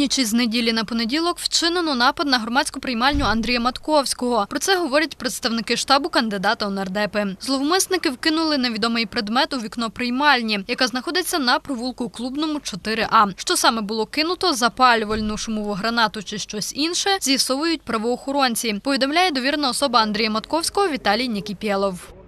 ніч із неділі на понеділок вчинено напад на громадську приймальню Андрія Матковського. Про це говорять представники штабу кандидата у нардепи. Зловмисники вкинули невідомий предмет у вікно приймальні, яка знаходиться на провулку Клубному 4А. Що саме було кинуто, запалювальну шумову гранату чи щось інше, з'ясовують правоохоронці. Повідомляє довірена особа Андрія Матковського Віталій Нікіпєлов.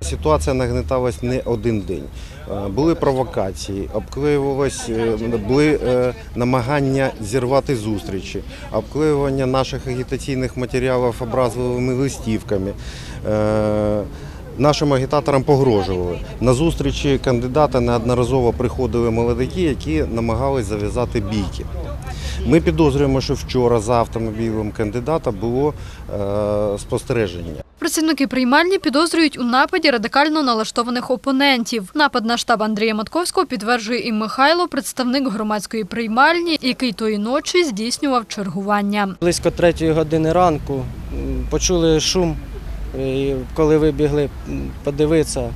Ситуація нагнеталась не один день. Е, Були провокації, обклеювалось, е, були е, намагання зірвати зустрічі, обклеювання наших агітаційних матеріалів образливими листівками. Нашим агітаторам погрожували. На зустрічі кандидата неодноразово приходили молодики, які намагались зав'язати бійки. Ми підозрюємо, що вчора за автомобілем кандидата було е, спостереження. Працівники приймальні підозрюють у нападі радикально налаштованих опонентів. Напад на штаб Андрія Матковського підтверджує і Михайло, представник громадської приймальні, який тої ночі здійснював чергування. Близько третьої години ранку почули шум, і коли вибігли подивитися,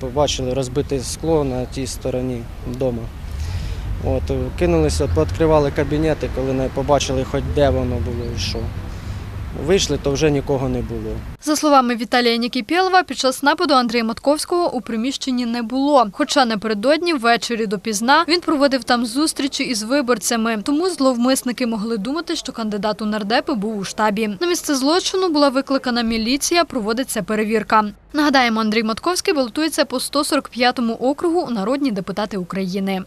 побачили розбите скло на тій стороні вдома. От, е, кинулися, пооткривали кабінети, коли не побачили, хоч де воно було і що. Вийшли, то вже нікого не було. За словами Віталія Нікіпєлова, під час нападу Андрія Матковського у приміщенні не було. Хоча напередодні ввечері допізна він проводив там зустрічі із виборцями. Тому зловмисники могли думати, що кандидат у нардепи був у штабі. На місце злочину була викликана міліція, проводиться перевірка. Нагадаємо, Андрій Матковський балотується по 145-му округу у народні депутати України.